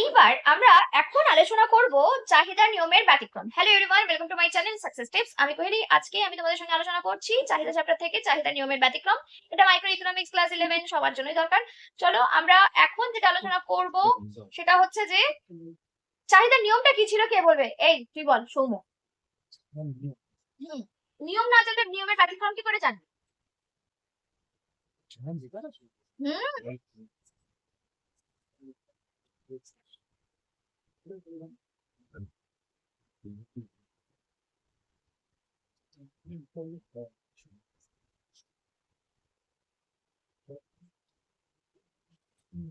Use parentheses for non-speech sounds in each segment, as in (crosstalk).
এইবার আমরা এখন আলোচনা করব চাহিদা নিয়মের ব্যতিক্রম। Hello everyone welcome to my channel success tips আমি কোহেলি, আজকে আমি তোমাদের সঙ্গে আলোচনা করছি চাহিদা চ্যাপ্টার থেকে চাহিদা নিয়মের ব্যতিক্রম। এটা মাইক্রো ইকোনমিক্স ক্লাস ইলেভেন সবার জন্যই দরকার। চলো আমরা এখন যেটা আলোচনা করব সেটা হচ্ছে যে চাহিদা নিয়মটা কি ছিল কে বলবে? এই, তুই বল, সৌম্য। নিয়ম না জানলে নিয়মের ব্যতিক্রম কি করে জানবে? হুম।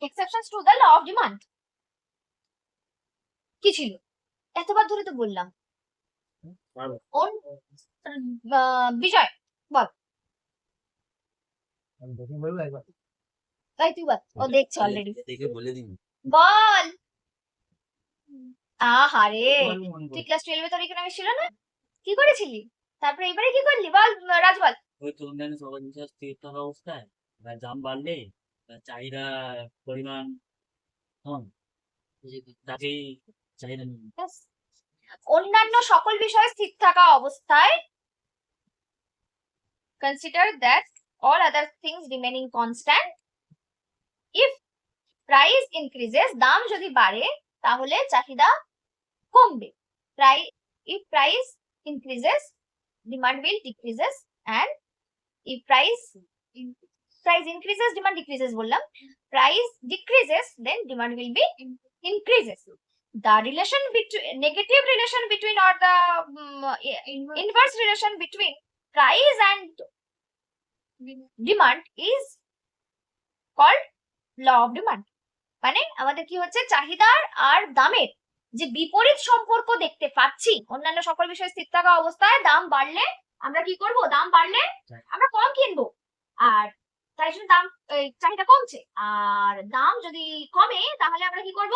Exceptions to the law of demand কি ছিল? এতবার ধরে তো বললাম। ওন আহ, বিজয় তাই তুই বল। ও দেখছে অলরেডি দেখে বলে দিন বল। আহারে তুই ক্লাস টুয়েলভে তোর ইকোনমিক্স ছিল না? কি করেছিলি? তারপরে এবারে কি করলি? বল রাজ বল ওই স্থির থাকা অবস্থায়। বা দাম বাড়লে চাহিদা পরিমাণ কম তাকেই চাহিদা। অন্যান্য সকল বিষয়ে স্থির থাকা অবস্থায় consider that all other things remaining constant if price increases দাম যদি বাড়ে তাহলে চাহিদা কমবে price if price increases demand will decreases and if price price increases demand decreases বললাম price decreases then demand will be increases the relation between negative relation between or the um, inverse relation between price and demand is called law of demand মানে আমাদের কি হচ্ছে চাহিদার আর দামের যে বিপরীত সম্পর্ক দেখতে পাচ্ছি অন্যান্য সকল বিষয়ে স্থির থাকা অবস্থায় দাম বাড়লে আমরা কি করব? দাম বাড়লে আমরা কম কিনবো। আর তাই জন্য দাম চাহিদা কমছে। আর দাম যদি কমে তাহলে আমরা কি করব?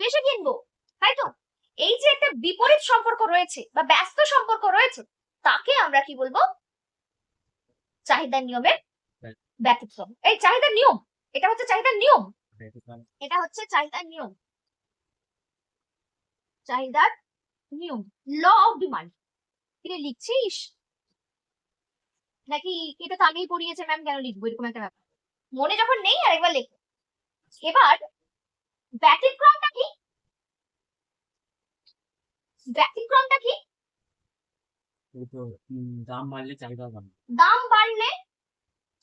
বেশি কিনবো। তাই তো? এই যে একটা বিপরীত সম্পর্ক রয়েছে বা ব্যস্ত সম্পর্ক রয়েছে তাকে আমরা কি বলব? চাহিদার নিয়মের ব্যতিক্রম। এই চাহিদার নিয়ম এটা হচ্ছে চাহিদার নিয়ম। এটা হচ্ছে চাহিদার নিয়ম। চাহিদার নিয়ম ল অফ ডিমান্ড এটা লিখছিস? নাকি এটা তো আগেই পড়িয়েছে ম্যাম কেন লিখব? এরকম একটা ব্যাপার। মনে যখন নেই আরেকবার লেখো। এবার ব্যতিক্রমটা কি? ব্যতিক্রমটা কি? দাম বাড়লে চাহিদা বাড়বে। দাম বাড়লে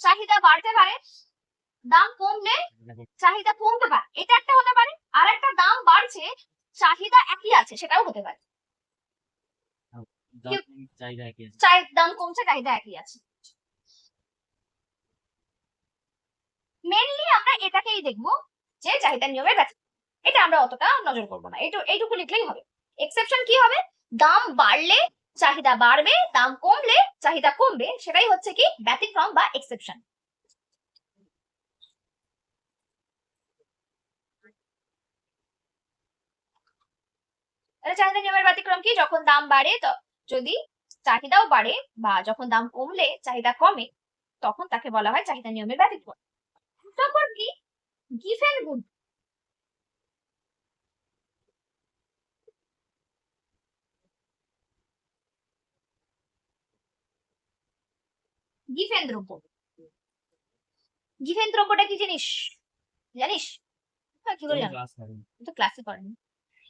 চাহিদা বাড়তে পারে দাম কমলে চাহিদা কমতে পারে। এটা একটা হতে পারে আর একটা দাম বাড়ছে চাহিদা একই আছে সেটাও হতে পারে। দাম কমছে চাহিদা একই আছে। মেনলি আমরা এটাকেই দেখব যে চাহিদা নিয়মের ব্যথা এটা আমরা অতটা নজর করব না। এইটু এইটুকু লিখলেই হবে। এক্সেপশন কি হবে? দাম বাড়লে চাহিদা বাড়বে দাম কমলে চাহিদা কমবে সেটাই হচ্ছে কি ব্যতিক্রম বা এক্সেপশন তাহলে চাহিদা নিয়মের ব্যতিক্রম কি? যখন দাম বাড়ে তো যদি চাহিদাও বাড়ে বা যখন দাম কমলে চাহিদা কমে তখন তাকে বলা হয় চাহিদা নিয়মের ব্যতিক্রম। তারপর কি? গিফেন গুড গিফেন দ্রব্য গিফেন দ্রব্যটা কি জিনিস? জানিস? হ্যাঁ, কি করে জানো? তো ক্লাসে করেন।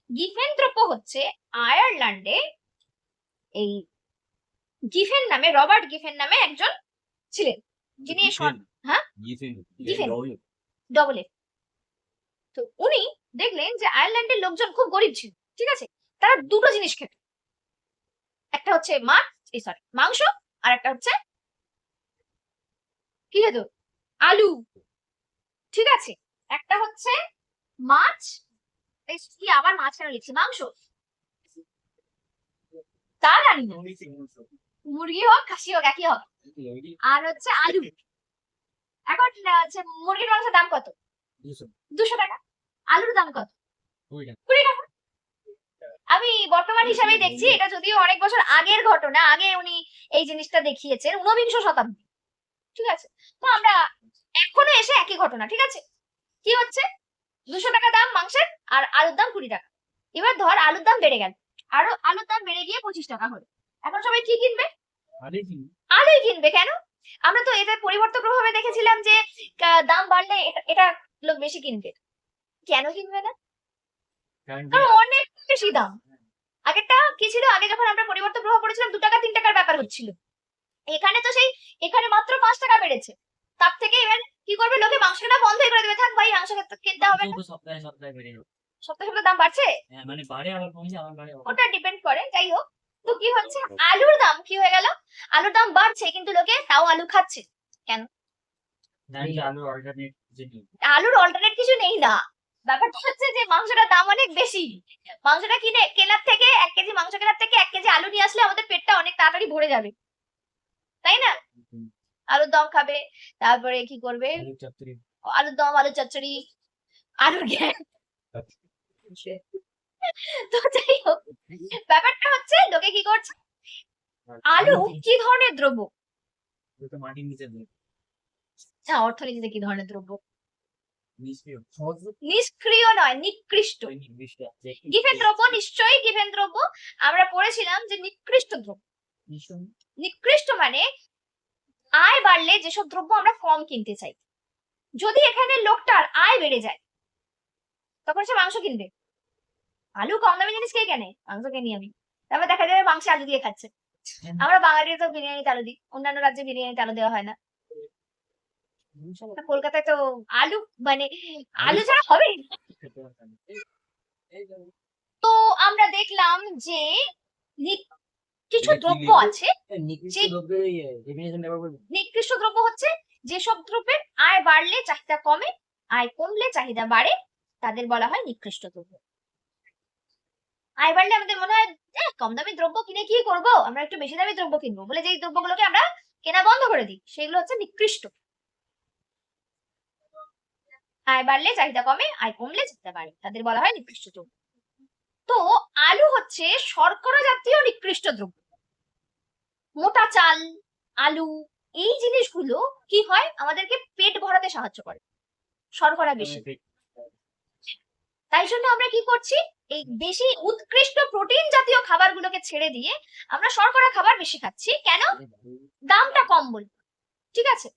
গিফেন দ্রব্য হচ্ছে আয়ারল্যান্ডে এই গিফেন নামে রবার্ট গিফেন নামে একজন ছিলেন যিনি হ্যাঁ? গিফেন। Double F. তো উনি দেখলেন যে আয়ারল্যান্ডের লোকজন খুব গরিব ছিল ঠিক আছে? তারা দুটো জিনিস খেত। একটা হচ্ছে মাছ এই সরি মাংস আর একটা হচ্ছে কি খেত? আলু। ঠিক আছে? একটা হচ্ছে মাছ এই আবার মাংস? তার জানি না। মুরগি হোক খাসি হোক একই হোক। আর হচ্ছে আলু। এখন হচ্ছে মুরগির মাংসের দাম কত? দুশো। টাকা। আলুর দাম কত? কুড়ি টাকা। আমি বর্তমান হিসাবে দেখছি এটা যদিও অনেক বছর আগের ঘটনা আগে উনি এই জিনিসটা দেখিয়েছেন ঊনবিংশ শতাব্দী। ঠিক আছে? তো আমরা এখনও এসে একই ঘটনা ঠিক আছে? কি হচ্ছে? দুশো টাকা দাম মাংসের আর আলুর দাম কুড়ি টাকা। এবার ধর আলুর দাম বেড়ে গেল। আরও আলুর দাম বেড়ে গিয়ে পঁচিশ টাকা হলো। এখন সবাই কি কিনবে? আলুই কিনবে। কেন? আমরা তো এদের পরিবর্তন প্রভাবে দেখেছিলাম যে দাম বাড়লে এটা- লোক বেশি কিনবে। কেন কিনবে না? কারণ কারণ অনেক বেশি দাম। আগেরটা কি ছিল? আগে যখন আমরা পরিবর্তন প্রভাব পড়েছিলাম দু টাকা তিন টাকার ব্যাপার হচ্ছিল। এখানে তো সেই এখানে মাত্র পাঁচ টাকা বেড়েছে। তার থেকে এবার কি করবে? লোকে মাংস কেনা বন্ধই করে দেবে। থাক ভাই মাংস খেতে- কিনতে হবে না সপ্তাহে সপ্তাহে বেড়ে সপ্তাহে সপ্তাহে দাম বাড়ছে? হ্যাঁ, মানে বাড়ে আবার কমছে আবার বাড়ে ওটা ডিপেন্ড করে। যাই হোক তো কি হচ্ছে? আলুর দাম কি হয়ে গেল? আলুর দাম বাড়ছে কিন্তু লোকে তাও আলু খাচ্ছে। কেন? যে আলুর অল্টারনেট যেটি আলুর অল্টারনেট কিছু নেই না। ব্যাপারটা হচ্ছে যে মাংসটার দাম অনেক বেশি। মাংসটা কিনে কেনার থেকে এক কেজি মাংস কেনার থেকে এক কেজি আলু নিয়ে আসলে আমাদের পেটটা অনেক তাড়াতাড়ি ভরে যাবে। তাই না? আলুর দম খাবে তারপরে কি করবে? আলুর দম আলু চচ্চড়ি আলুর গ্যাস তো যাই হোক ব্যাপারটা হচ্ছে লোকে কি করছে? আলু কি ধরনের দ্রব্য? মাটির নিচে হ্যাঁ অর্থনীতিতে কি ধরনের দ্রব্য? নিষ্ক্রিয়। নয় নিকৃষ্ট। গিফের দ্রব্য নিশ্চয়ই গিফেন দ্রব্য। আমরা পড়েছিলাম যে নিকৃষ্ট দ্রব্য। নিকৃষ্ট মানে আয় বাড়লে যেসব দ্রব্য আমরা কম কিনতে চাই। যদি এখানে লোকটার আয় বেড়ে যায় তখন সে মাংস কিনবে। আলু কম দামি জিনিস কে কেনে? মাংস কিনি আমি। তারপর দেখা যাবে মাংস আলু দিয়ে খাচ্ছে। আমরা বাঙালিরা তো বিরিয়ানিতে আলু দিই। অন্যান্য রাজ্যে বিরিয়ানিতে আলু দেওয়া হয় না। কলকাতায় তো আলু মানে আলু ছাড়া হবে। তো আমরা দেখলাম যে কিছু দ্রব্য আছে নিকৃষ্ট যে- দ্রব্যের এই definition টা একবার বলবে? নিকৃষ্ট দ্রব্য হচ্ছে যেসব দ্রব্যের আয় বাড়লে চাহিদা কমে আয় কমলে চাহিদা বাড়ে তাদের বলা হয় নিকৃষ্ট দ্রব্য। আয় বাড়লে আমাদের মনে হয় কম দামি দ্রব্য কিনে কি করব? আমরা একটু বেশি দামি দ্রব্য কিনবো। বলে যেই দ্রব্যগুলোকে আমরা কেনা বন্ধ করে দিই সেগুলো হচ্ছে নিকৃষ্ট। আয় বাড়লে চাহিদা কমে আয় কমলে চাহিদা বাড়ে তাদের বলা হয় নিকৃষ্ট দ্রব্য। তো আলু হচ্ছে শর্করা জাতীয় নিকৃষ্ট দ্রব্য। মোটা চাল আলু এই জিনিসগুলো কি হয়? আমাদেরকে পেট ভরাতে সাহায্য করে। শর্করা বেশি। তাই জন্য আমরা কি করছি? এই বেশি উৎকৃষ্ট প্রোটিন জাতীয় খাবারগুলোকে ছেড়ে দিয়ে আমরা শর্করা খাবার বেশি খাচ্ছি। কেন? দামটা কম বলে। ঠিক আছে?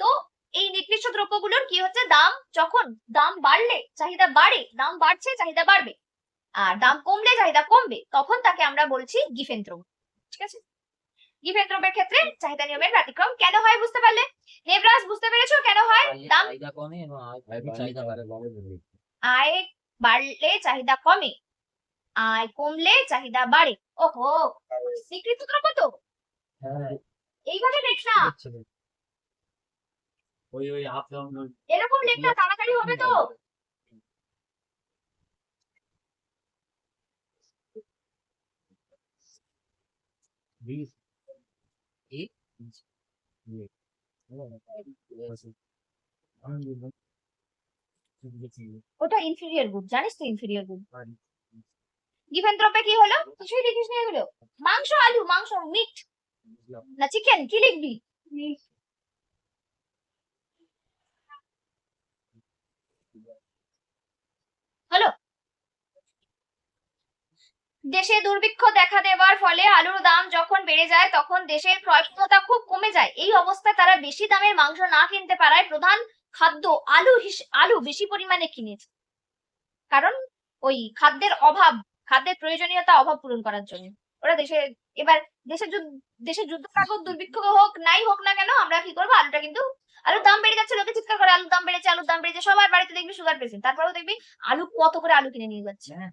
তো এই নির্দিষ্ট দ্রব্যগুলোর কি হচ্ছে? দাম যখন দাম বাড়লে চাহিদা বাড়ে দাম বাড়ছে চাহিদা বাড়বে। আর দাম কমলে চাহিদা কমবে তখন তাকে আমরা বলছি গিফেন দ্রব্য ঠিক আছে? গিফেন দ্রব্যের ক্ষেত্রে চাহিদা নিয়মের ব্যতিক্রম কেন হয় বুঝতে পারলে? বুঝতে পেরেছ কেন হয়? দাম আয় বাড়লে চাহিদা কমে আয় কমলে চাহিদা বাড়ে। ওহো স্বীকৃত দ্রব্য তো হ্যাঁ, এইভাবে লেখ না। ওই ওই আপ এরকম লেখ না তাড়াতাড়ি হবে তো। বিশ এক ওটা ইনফিরিয়র গ্রুপ জানিস তো ইনফিরিয়র গ্রুপ গিফেন দ্রব্যে কি হলো কিছুই লিখিস না এগুলো মাংস আলু মাংস মিট না চিকেন কি লিখবি হলো দেশে দুর্ভিক্ষ দেখা দেওয়ার ফলে আলুর দাম যখন বেড়ে যায়, তখন দেশের ক্রয় ক্ষমতা খুব কমে যায়। এই অবস্থায় তারা বেশি দামের মাংস না কিনতে পারায় প্রধান খাদ্য আলু আলু বেশি পরিমাণে কিনেছে কারণ ওই খাদ্যের অভাব, খাদ্যের প্রয়োজনীয়তা অভাব পূরণ করার জন্য। ওরা দেশে এবার দেশে যুদ্ধ দেশে যুদ্ধ থাকুক দুর্ভিক্ষ হোক নাই হোক না কেন আমরা কি করব? আলুটা কিন্তু আলুর দাম বেড়ে যাচ্ছে লোকে চিৎকার করে আলুর দাম বেড়েছে আলুর দাম বেড়েছে সবার বাড়িতে দেখবি সুগার পেশেন্ট তারপরেও দেখবি আলু কত করে আলু কিনে নিয়ে যাচ্ছে। হ্যাঁ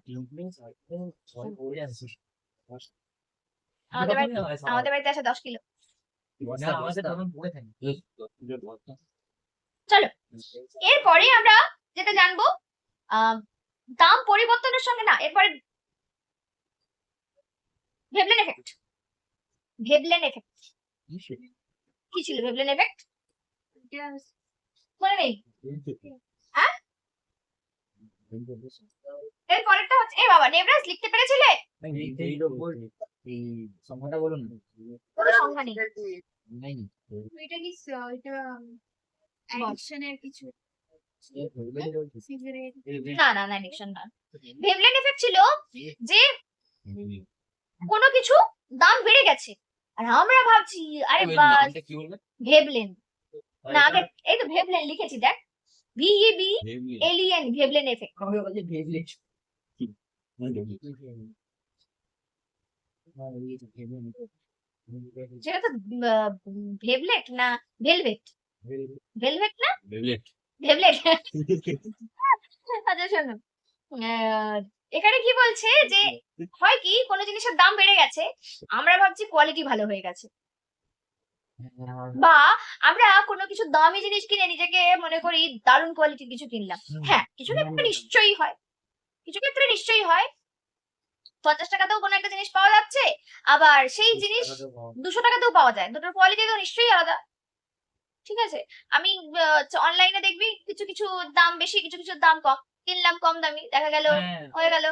আমাদের বাড়িতে আমাদের বাড়িতে আসে দশ কিলো। চলো। এরপরে আমরা যেটা জানব আহ, দাম পরিবর্তনের সঙ্গে না এরপরে ভেবলেন এফেক্ট ভেবলেন এফেক্ট কি ছিল? ভেবলেন এফেক্ট মনে নেই। হ্যাঁ? এর পরেরটা হচ্ছে এ বাবা লিখতে পেরেছিলে? সংখ্যাটা বলুন কোনো সংখ্যা নেই। এটা কি এটা অ্যাডিশনের কিছু। না না না এফেক্ট ছিল যে (laughs) কোনো কিছু দাম বেড়ে গেছে। আর আমরা ভাবছি আরে বাস কি ভেবলেন। না আগে এই তো ভেবলেন লিখেছি দেখ। V E B L E N Veblen effect কবে বলছে ভেজলে সেটা তো ভেবলেট না ভেলভেট? ভেলভেট না? ভেজলেট ভেবলেট। আচ্ছা শোনো। আহ, এখানে কি বলছে যে হয় কি কোনো জিনিসের দাম বেড়ে গেছে আমরা ভাবছি কোয়ালিটি ভালো হয়ে গেছে। বা আমরা কোনো কিছু দামি জিনিস কিনে নিজেকে মনে করি দারুণ কোয়ালিটির কিছু কিনলাম। হ্যাঁ কিছু ক্ষেত্রে নিশ্চয়ই হয়। কিছু ক্ষেত্রে নিশ্চয়ই হয়। পঞ্চাশ টাকাতেও কোনো একটা জিনিস পাওয়া যাচ্ছে আবার সেই জিনিস দুশো টাকাতেও পাওয়া যায়। দুটোর কোয়ালিটি তো নিশ্চয়ই আলাদা। ঠিক আছে? আমি অনলাইনে দেখবি কিছু কিছু দাম বেশি কিছু কিছু দাম কম। কিনলাম কম দামি দেখা গেল হ্যাঁ, হয়ে গেল।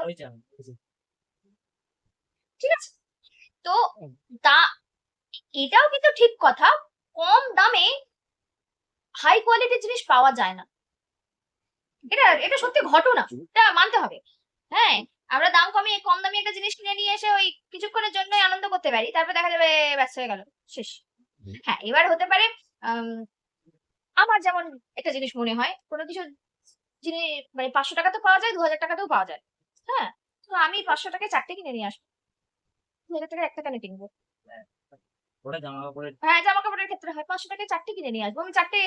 ঠিক আছে? তো তা এটাও কিন্তু ঠিক কথা কম দামে হাই কোয়ালিটির জিনিস পাওয়া যায় না। এটা এটা সত্যি ঘটনা এটা মানতে হবে। হ্যাঁ আমরা দাম কমিয়ে কম দামি একটা জিনিস কিনে নিয়ে এসে ওই কিছুক্ষণের জন্যই আনন্দ করতে পারি তারপর দেখা যাবে ব্যস্ত হয়ে গেল শেষ। হ্যাঁ এবার হতে পারে আম, আমার যেমন একটা জিনিস মনে হয় কোনো কিছু জিনিস মানে পাঁচশো টাকা তো পাওয়া যায় দু হাজার টাকাতেও পাওয়া যায়। হ্যাঁ? তো আমি পাঁচশো টাকায় চারটে কিনে নিয়ে আসব। দু হাজার টাকা একটা কেন কিনবো? হ্যাঁ জামা কাপড়ের ক্ষেত্রে হয়। পাঁচশো টাকায় চারটে কিনে নিয়ে আসব। আমি চারটে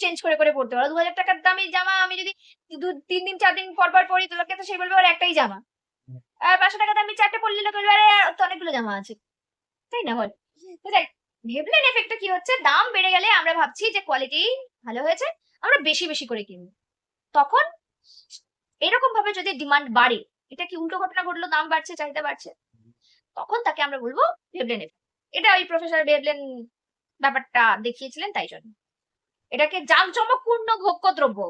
চেঞ্জ করে করে পড়তে পারব। দু হাজার টাকার দামি জামা আমি যদি দু তিন দিন চার দিন পর পর পরি তো তো সেই বলবে ওর একটাই জামা। আর পাঁচশো টাকা দামি চারটে পরলে লোকে বলবে আর তো অনেকগুলো জামা আছে। তাই না বল? যাই ভেবলেন এফেক্টটা কি হচ্ছে? দাম বেড়ে গেলে আমরা ভাবছি যে কোয়ালিটি ভালো হয়েছে আমরা বেশি বেশি করে কিনবো। তখন এরকম ভাবে যদি ডিমান্ড বাড়ে এটা কি উল্টো ঘটনা ঘটলো দাম বাড়ছে চাহিদা বাড়ছে? তখন তাকে আমরা বলব ভেবলেন এটা ওই প্রফেসর ভেবলেন ব্যাপারটা দেখিয়েছিলেন তাই জন্য। এটাকে জাঁকজমকপূর্ণ ভোগ্যদ্রব্য।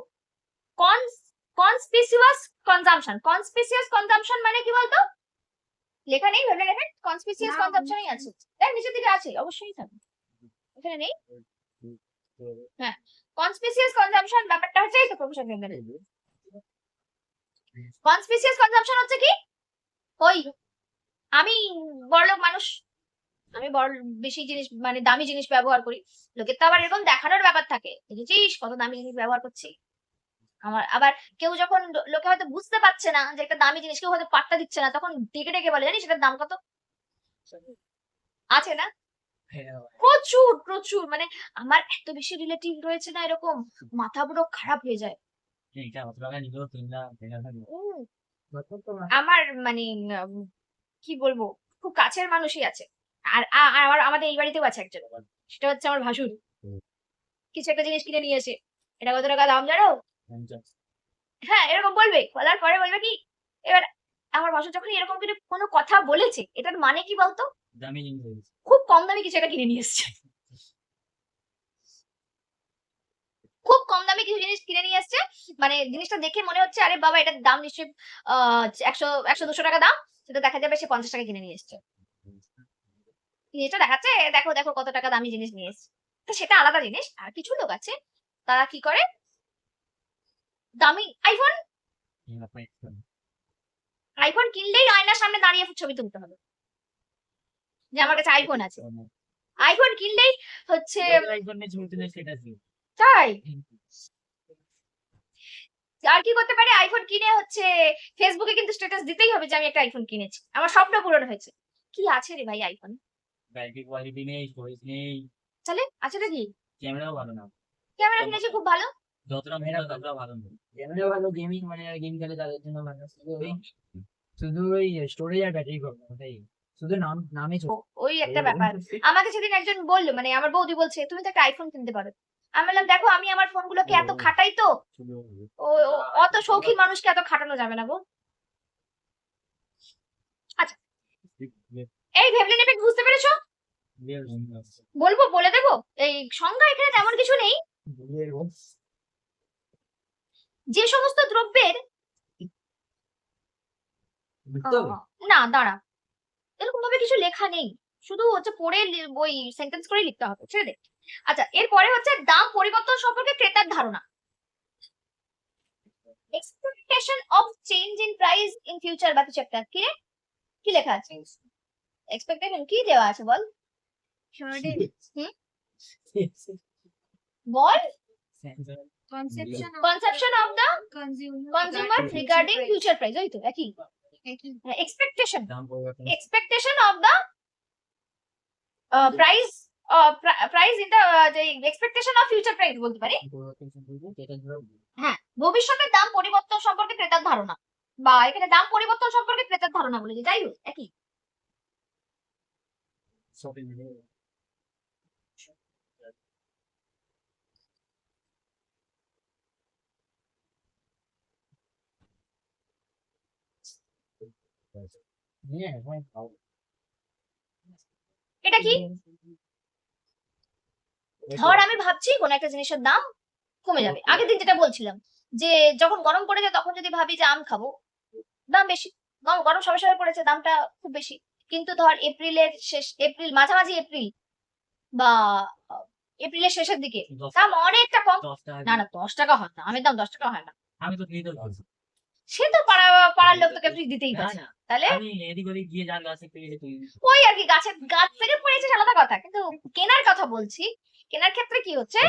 কনস্পিসিয়াস কনজাম্পশন কনস্পিসিয়াস কনজাম্পশন মানে কি বলতো? লেখা নেই ভেবলেন এফেক্ট কনস্পিসিয়াস না, কনজাম্পশনই আছে। দেখ নিচের দিকে আছে অবশ্যই থাকবে। এখানে নেই? কনস্পিসিয়াস কনজাম্পশন ব্যাপারটা হচ্ছে এই তো প্রফেসর কনস্পিসিয়াস কনজাম্পশন হচ্ছে কি? ওই আমি বড়লোক মানুষ আমি বড় বেশি জিনিস মানে দামি জিনিস ব্যবহার করি। লোকের তো আবার এরকম দেখানোর ব্যাপার থাকে। দেখেছিস কত দামি জিনিস ব্যবহার করছি? আমার আবার কেউ যখন লোকে হয়তো বুঝতে পারছে না যে একটা দামি জিনিস কেউ হয়তো পাত্তা দিচ্ছে না তখন ডেকে ডেকে বলে জানিস এটার দাম কত? আছে না? প্রচুর প্রচুর। মানে আমার এত বেশি রিলেটিভ রয়েছে না এরকম মাথা পুরো খারাপ হয়ে যায়। আমার মানে কি বলব খুব কাছের মানুষই আছে। আর আমার আমাদের এই বাড়িতেও আছে একজন। সেটা হচ্ছে আমার ভাসুর। কিছু একটা জিনিস কিনে নিয়ে এসে এটা কত টাকা দাম জানো? হ্যাঁ এরকম বলবে। বলার পরে বলবে কি এবার আমার ভাসুর যখন এরকম করে কোনো কথা বলেছে এটার মানে কি বলতো? দামি জিনিস খুব কম দামে কিছু একটা কিনে নিয়ে এসছে। খুব কম দামে কিছু জিনিস কিনে নিয়ে এসছে। মানে জিনিসটা দেখে মনে হচ্ছে আরে বাবা এটার দাম নিশ্চয়ই আহ একশো একশো দুশো টাকা দাম। সেটা দেখা যাবে সে পঞ্চাশ টাকা কিনে নিয়ে এসছে। জিনিসটা দেখাচ্ছে দেখো দেখো কত টাকা দামি জিনিস নিয়ে এসছে। তো সেটা আলাদা জিনিস আর কিছু লোক আছে তারা কি করে? দামি আইফোন আইফোন কিনলেই আয়নার সামনে দাঁড়িয়ে ছবি তুলতে হবে। যে আমার কাছে আইফোন আছে। আইফোন কিনলেই হচ্ছে তাই? আর কি করতে পারে? আইফোন কিনে হচ্ছে ফেসবুকে কিন্তু স্ট্যাটাস দিতেই হবে যে আমি একটা আইফোন কিনেছি। আমার স্বপ্ন পূরণ হয়েছে। কি আছে রে ভাই আইফোন ব্যাটারি কোয়ালিটি নেই স্টোরেজ নেই। তাহলে আছে নাকি ক্যামেরাও ভালো না। ক্যামেরা কিনেছি খুব ভালো? যতটা মেয়েরা ততটা ভালো নেই ক্যামেরা ভালো গেমিং মানে গেম খেলে তাদের জন্য ভালো। শুধু ওই শুধু ওই স্টোরেজ আর ব্যাটারি প্রবলেম ওটাই। শুধু নাম নামে ওই একটা ব্যাপার। আমাকে সেদিন একজন বলল মানে আমার বৌদি বলছে তুমি তো একটা আইফোন কিনতে পারো। আমি বললাম দেখো আমি আমার ফোনগুলোকে এত খাটাই তো। অত শৌখিন মানুষকে এত খাটানো যাবে না গো। এই ভেবলেন এফেক্ট বুঝতে পেরেছ? বলব বলে দেবো? এই সংজ্ঞা এখানে তেমন কিছু নেই। যে সমস্ত দ্রব্যের না দাঁড়া। এরকম ভাবে কিছু লেখা নেই। শুধু হচ্ছে পড়ে ওই সেন্টেন্স করে লিখতে হবে ছেড়ে দে আচ্ছা এরপরে হচ্ছে দাম পরিবর্তন সম্পর্কে ক্রেতার ধারণা। Expectation of change in price in future বা কিছু একটা। কি রে? কি লেখা আছে? এক্সপেকটেশন কি দেওয়া আছে বল? বল? Conception of the consumer regarding future price ওই তো একই। এক্সপেকটেশন দাম of expectation of the uh, price uh, pri- price in the uh, expectation of future price বলতে পারি। হ্যাঁ ভবিষ্যতের দাম পরিবর্তন সম্পর্কে ক্রেতার ধারণা বা এখানে দাম পরিবর্তন সম্পর্কে ক্রেতার ধারণা বলে যাই হোক একই। এটা কি ধর আমি ভাবছি কোন একটা জিনিসের দাম কমে যাবে। আগের দিন যেটা বলছিলাম যে যখন গরম তখন যদি ভাবি যে আম খাব দাম বেশি। গরম গরম সবে সবে পড়েছে দামটা খুব বেশি। কিন্তু ধর এপ্রিলের শেষ এপ্রিল মাঝামাঝি এপ্রিল বা এপ্রিলের শেষের দিকে দাম অনেকটা কম। না না দশ টাকা হয় না। আমের দাম দশ টাকা হয় না। আমি তো সে তো পাড়া পাড়ার লোক তোকে ফ্রি দিতেই পারে না তাহলে? আমি এদিক ওদিক গিয়ে যার গাছ থেকে তুই ওই আর কি গাছের গাছ থেকে পড়েছে আলাদা কথা কিন্তু কেনার কথা বলছি কেনার ক্ষেত্রে কি হচ্ছে?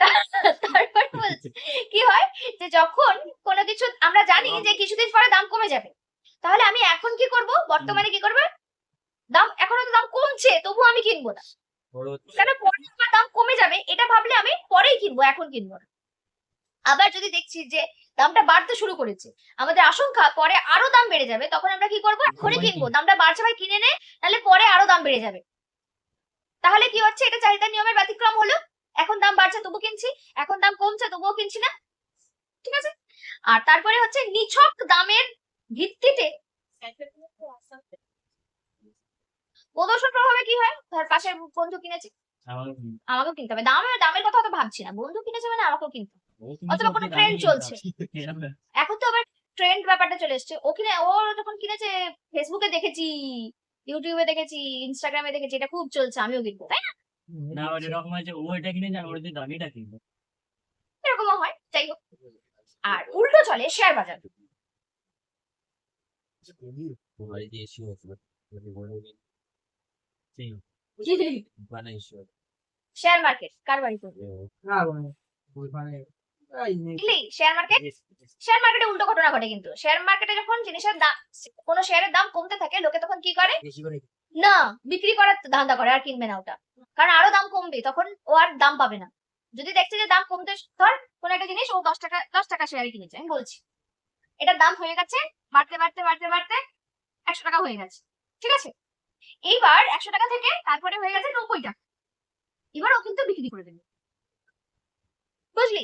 তারপর বলছি কি হয় যে যখন কোনো কিছু আমরা জানি যে কিছুদিন পরে দাম কমে যাবে তাহলে আমি এখন কি করব? বর্তমানে কি করবে? দাম এখনও তো দাম কমছে তবু আমি কিনবো না। কেন পরে দাম কমে যাবে? এটা ভাবলে আমি পরেই কিনবো এখন কিনবো না। আবার যদি দেখছি যে দামটা বাড়তে শুরু করেছে আমাদের আশঙ্কা পরে আরও দাম বেড়ে যাবে তখন আমরা কি করব? এখনই কিনবো। দামটা বাড়ছে ভাই কিনে নে তাহলে পরে আরও দাম বেড়ে যাবে। তাহলে কি হচ্ছে? এটা চাহিদা নিয়মের ব্যতিক্রম হলো। এখন দাম বাড়ছে তবু কিনছি। এখন দাম কমছে তবুও কিনছি না। ঠিক আছে? আর তারপরে হচ্ছে নিছক দামের ভিত্তিতে প্রদর্শন প্রভাবে কি হয়? ধর পাশের বন্ধু কিনেছে। আমাকেও কিনতে হবে। দামের দামের কথা তো ভাবছি না। বন্ধু কিনেছে মানে আমাকেও কিনতে হবে। অথবা কোনো trend চলছে। এখন তো আবার ট্রেন্ড ব্যাপারটা চলে এসেছে। ও কিনে ও যখন কিনেছে ফেসবুকে দেখেছি ইউটিউবে দেখেছি ইনস্টাগ্রামে দেখেছি এটা খুব চলছে আমিও কিনবো তাই না? না ওই আছে ও এটা কিনে যাবে ওর যদি দামিটা কিনবো। এরকমও হয় যাই হোক। আর উল্টো চলে শেয়ার বাজার বাড়ি দিয়ে এসে হতো বড় বানাই এসে শেয়ার মার্কেট কার শেয়ার মার্কেট শেয়ার মার্কেটে উল্টো ঘটনা ঘটে কিন্তু। শেয়ার মার্কেটে যখন জিনিসের দাম কোনো শেয়ারের দাম কমতে থাকে লোকে তখন কি করে? না বিক্রি করার ধান্দা করে আর কিনবে না ওটা। কারণ আরও দাম কমবে তখন ও আর দাম পাবে না। যদি দেখছে যে দাম কমতে ধর কোন একটা জিনিস ও দশ টাকা দশ টাকা শেয়ারে কিনেছে আমি বলছি। এটার দাম হয়ে গেছে বাড়তে বাড়তে বাড়তে বাড়তে একশো টাকা হয়ে গেছে। ঠিক আছে? এইবার একশো টাকা থেকে তারপরে হয়ে গেছে নব্বই টাকা। এবার ও কিন্তু বিক্রি করে দেবে। বুঝলি?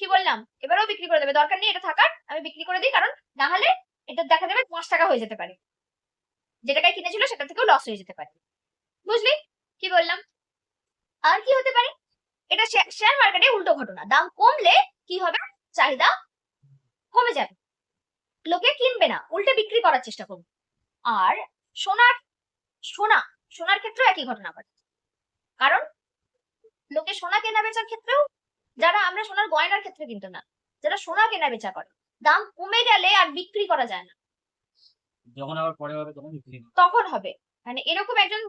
কি বললাম? এবারও বিক্রি করে দেবে। দরকার নেই এটা থাকার, আমি বিক্রি করে দিই, কারণ না হলে এটা দেখা যাবে পাঁচ টাকা হয়ে যেতে পারে। যে টাকায় কিনেছিল সেটা থেকেও লস হয়ে যেতে পারে। বুঝলি? কি বললাম? আর কি হতে পারে? এটা শেয়ার মার্কেটে উল্টো ঘটনা। দাম কমলে কি হবে? চাহিদা কমে যাবে। লোকে কিনবে না, উল্টে বিক্রি করার চেষ্টা করবে। আর সোনার সোনা সোনার ক্ষেত্রেও একই ঘটনা ঘটে। কারণ লোকে সোনা কেনা বেচার ক্ষেত্রেও যারা আমরা সোনার গয়নার ক্ষেত্রে কিন্তু না যারা সোনা কেনা বেচা করে দাম কমে গেলে আর বিক্রি করা যায় না। যখন আবার পরে হবে তখন বিক্রি তখন হবে। মানে এরকম একজন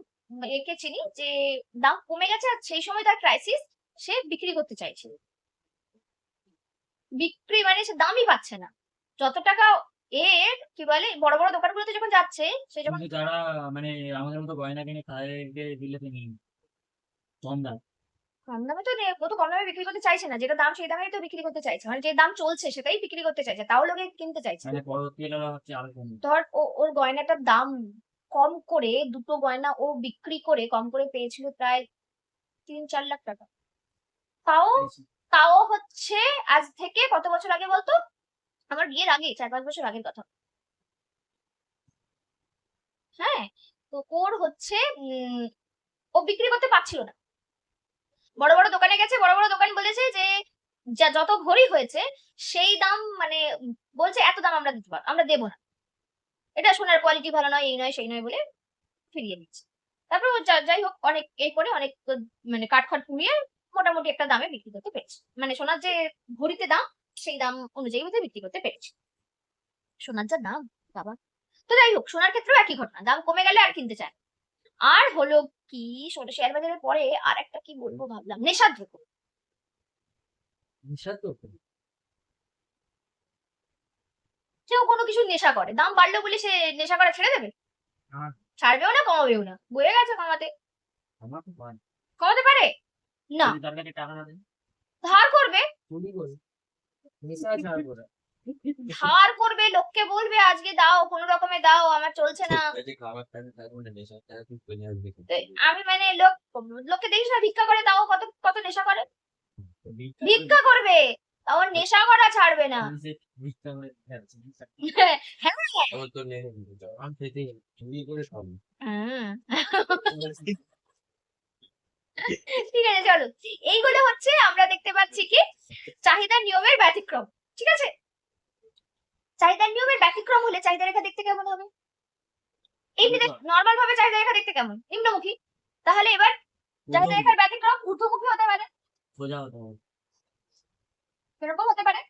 একে চিনি যে দাম কমে গেছে আর সেই সময় তার ক্রাইসিস সে বিক্রি করতে চাইছে। বিক্রি মানে সে দামই পাচ্ছে না। যত টাকা এর কি বলে বড় বড় দোকানগুলোতে যখন যাচ্ছে সে যখন যারা মানে আমাদের মতো গয়না কিনে তাদেরকে দিলে তুমি কম দাম। কম দামে তো ও তো কম দামে বিক্রি করতে চাইছে না যেটা দাম সেই দামেই তো বিক্রি করতে চাইছে। মানে যে দাম চলছে সেটাই বিক্রি করতে চাইছে তাও লোকে কিনতে চাইছে। মানে পরবর্তীকালে হচ্ছে আরও কম ধর ও ওর গয়নাটার দাম কম করে দুটো গয়না ও বিক্রি করে কম করে পেয়েছিল প্রায় তিন চার লাখ টাকা। তাও তাও হচ্ছে আজ থেকে কত বছর আগে বলতো? আমার বিয়ের আগে, চার পাঁচ বছর আগের কথা। হ্যাঁ তো ওর হচ্ছে ও বিক্রি করতে পারছিল না। বড় বড় দোকানে গেছে, বড় বড় দোকান বলেছে যে, যা, যত ভরি হয়েছে, সেই দাম মানে বলছে এত দাম আমরা দিতে পারব আমরা দেবো না। এটা সোনার কোয়ালিটি ভালো নয়, এই নয়, সেই নয় বলে ফিরিয়ে দিচ্ছে। তারপর যাই হোক, অনেক এ করে অনেক মানে কাঠ ফাট পুড়িয়ে মোটামুটি একটা দামে বিক্রি করতে পেরেছে। মানে সোনার যে ভরিতে দাম সেই দাম অনুযায়ী বোধহয় বিক্রি করতে পেরেছে। সোনার যা দাম বাবা। তো যাই হোক সোনার ক্ষেত্রেও একই ঘটনা দাম কমে গেলে আর কিনতে চায় আর হলো কি শেয়ার বাজারের পরে আর একটা কি বলব ভাবলাম নেশার দ্রব্য কেউ কোনো কিছু নেশা করে দাম বাড়লো বলে সে নেশা করা ছেড়ে দেবে? ছাড়বেও না কমাবেও না বয়ে গেছে কমাতে। কমাতে পারে। না। ধার করবে? ধার করবে লোককে বলবে আজকে দাও কোনো রকমে দাও আমার চলছে না। মানে আমি মানে লোক লোককে দেখিস না ভিক্ষা করে দাও কত কত নেশা করে? ভিক্ষা করবে তাও নেশা করা ছাড়বে না। ভিক্ষা হ্যাঁ আমার তো নেই আমি খেতে চুরি করে খাব হুম। ঠিক আছে চলো। এইগুলো হচ্ছে আমরা দেখতে পাচ্ছি কি? চাহিদা নিয়মের ব্যতিক্রম ঠিক আছে? চাহিদার নিয়মের ব্যতিক্রম হলে চাহিদা রেখা দেখতে কেমন হবে? এমনিতে নর্মাল ভাবে চাহিদা রেখা দেখতে কেমন? নিম্নমুখী। তাহলে এবার চাহিদা রেখার ব্যতিক্রম ঊর্ধ্বমুখী হতে পারে। সোজা হতে হবে। এরকম হতে পারে।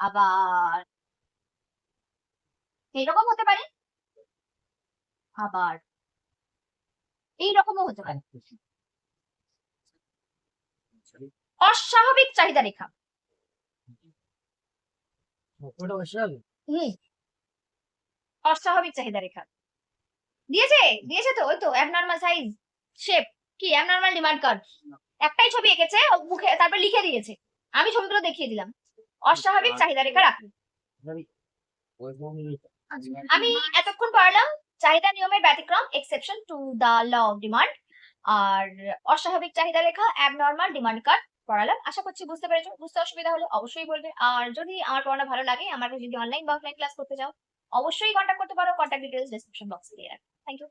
আবার এইরকম হতে পারে। আবার এইরকমও হতে পারে। অস্বাভাবিক চাহিদা রেখা। অস্বাভাবিক? চাহিদা রেখা। দিয়েছে? দিয়েছে তো ওই তো অ্যাবনর্মাল সাইজ শেপ কি? অ্যাবনর্মাল ডিমান্ড কার্ড একটাই ছবি এঁকেছে ও মুখে তারপর লিখে দিয়েছে। আমি ছবিগুলো দেখিয়ে দিলাম। অস্বাভাবিক চাহিদা রেখা রাখুন। আমি এতক্ষণ পড়ালাম চাহিদা নিয়মের ব্যতিক্রম exception to the law of demand আর অস্বাভাবিক চাহিদা রেখা অ্যাবনর্মাল ডিমান্ড কার্ড পড়ালাম আশা করছি বুঝতে পেরেছ। বুঝতে অসুবিধা হলে অবশ্যই বলবে। আর যদি আমার পড়ানো ভালো লাগে, আমার যদি অনলাইন বা অফলাইন ক্লাস করতে চাও, অবশ্যই কন্ট্যাক্ট করতে পারো। কন্ট্যাক্ট ডিটেলস ডেসক্রিপশন বক্সে দিয়ে রাখো থ্যাংক ইউ